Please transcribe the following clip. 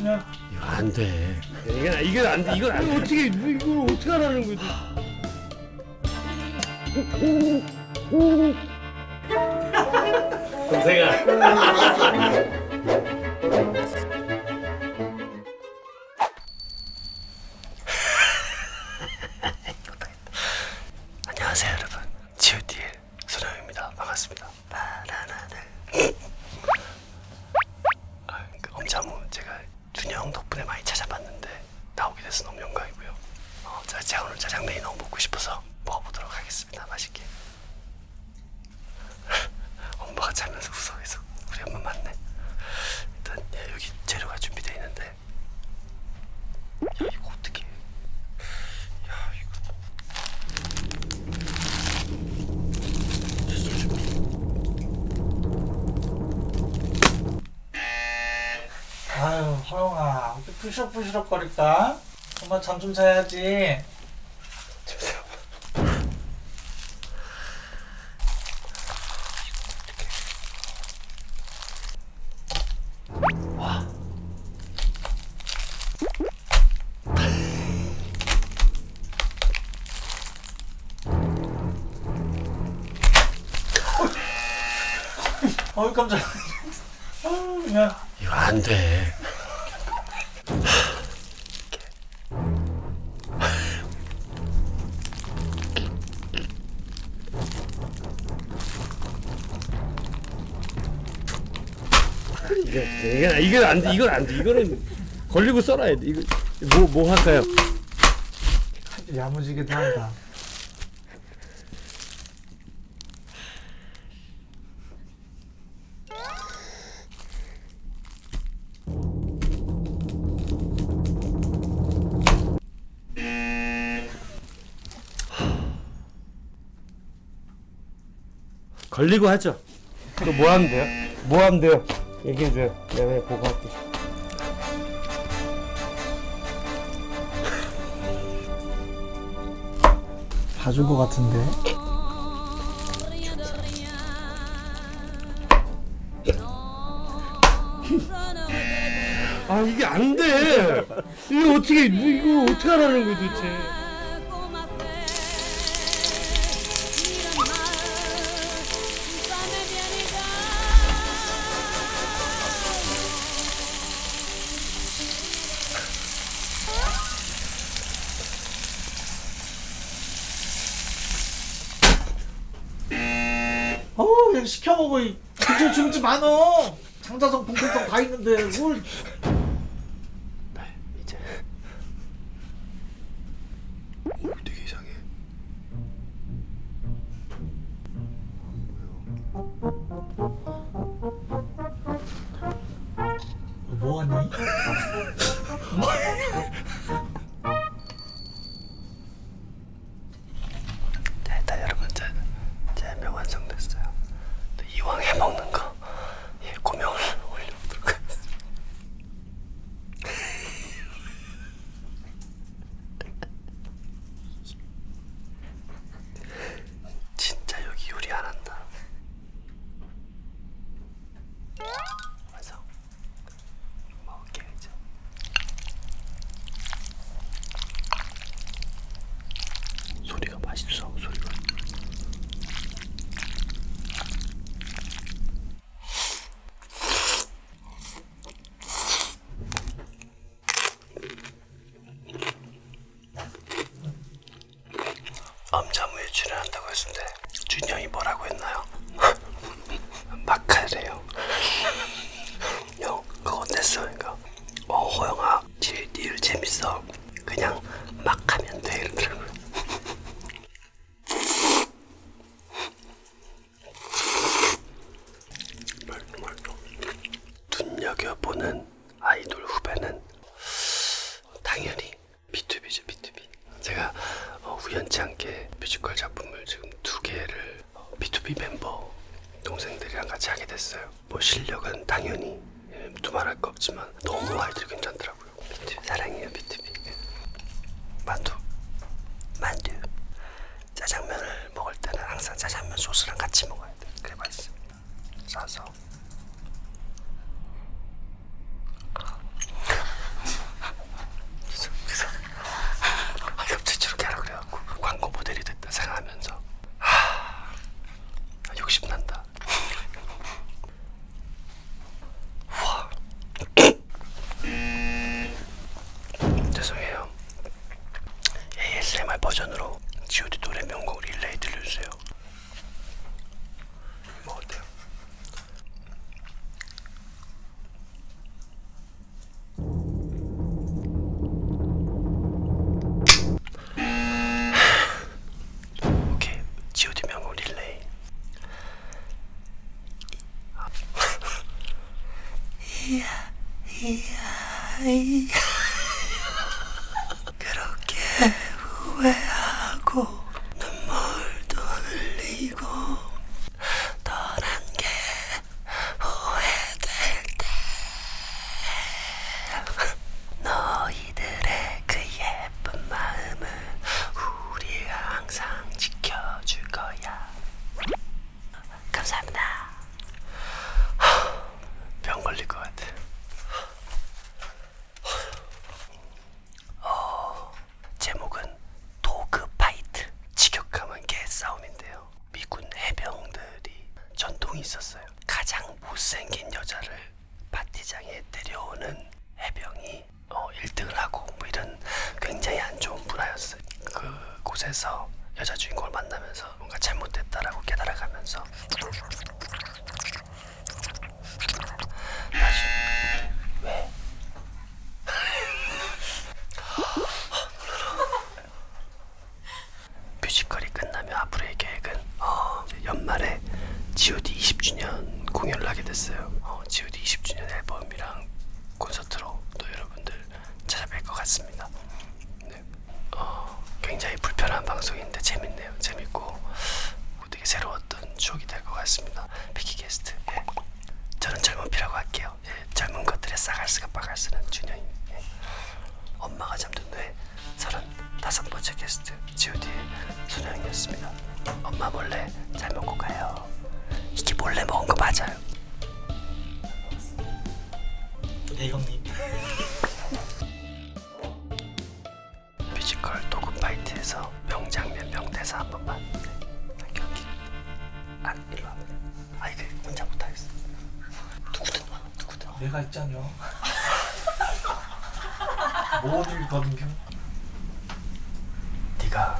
그냥 이거 안 돼. 이건 이건 안 돼. 이건 안 돼. 어떻게 이걸 어떻게 하라는 거지? 동생아. 형 덕분에 많이 찾아봤는데 나오게 돼서 너무 영광이고요. 어, 자, 제가 오늘 짜장면이 너무 먹고 싶어서 먹어보도록 하겠습니다. 맛있게. 엄마가 자면서 웃어 계속 우리 엄마 맞네. 일단 예, 여기 재료가 준비되어 허영아 어떻게 부시럭부시럭 거릴까? 엄마 잠 좀 자야지. 어이 깜짝이야 이거 안 돼. 이거 이건 이건 안 돼. 이건 안 돼. 이거는 걸리고 썰어야 돼. 이거 뭐뭐 할까요? 야무지게도 한다 걸리고 하죠. 또 뭐 하면 돼요? 뭐 하면 돼요? 얘기해 줘요. 내가 보고 할게. 봐줄 것 같은데 아 이게 안 돼. 이거 어떻게 이거 어떻게 하라는 거야 도대체? 시켜 먹어 이. 근처 중지 많어. 장자성 봉통성 다 있는데 뭘 엄자무에 출연한다고 했는데 준영이 뭐라고 했나요? 막하래요. 형 그거 어땠어? 그러니까 어 호영아 딜 재밌어. 그냥 막 하면 돼 말도. 눈여겨보는 아이돌 후배는 당연히 B2B죠 B2B. 어, 않게 뮤지컬 작품을 지금 두 개를 어, B2B 멤버 동생들이랑 같이 하게 됐어요. 뭐 실력은 당연히 예, 두말할 거 없지만 너무 아이들이 괜찮더라고요. B2B 사랑해요 B2B. 만 버전으로 god 노래 명곡 릴레이 들려주세요. 뭐 어때요? 오케이, 있었어요 가장 못생긴 여자를 파티장에 데려오는 해병이 어, 1등을 하고 뭐 이런 굉장히 안 좋은 문화였어요 그 곳에서 여자 주인공을 만나면서 뭔가 잘못됐다라고 깨달아가면서? 뮤지컬이 끝나면 앞으로의 계획은 어, 연말에 G.O.D 20주년 공연을 하게 됐어요. 어, G.O.D 20주년 앨범이랑 콘서트로 또 여러분들 찾아뵐 것 같습니다. 네. 어, 굉장히 불편한 방송인데 재밌네요. 재밌고 되게 새로웠던 추억이 될 것 같습니다. 피키 게스트. 예. 저는 젊은 피라고 할게요. 예, 젊은 것들의 싸갈스가 빠갈스는 준영이. 예. 엄마가 잠든 후에 서른 다섯 번째 게스트 G.O.D 손영이었습니다. 엄마 몰래 잘 먹고 가요. 이게 몰래 먹은 거 맞아요. 예 형님 뮤지컬 도그파이트에서 명장면 명대사 한 번만. 네. 경기. 아 일로 와. 아 이거 혼자 못하겠어. 누구든 와 누구든. 와. 내가 있잖여 뭐를 거든요 네가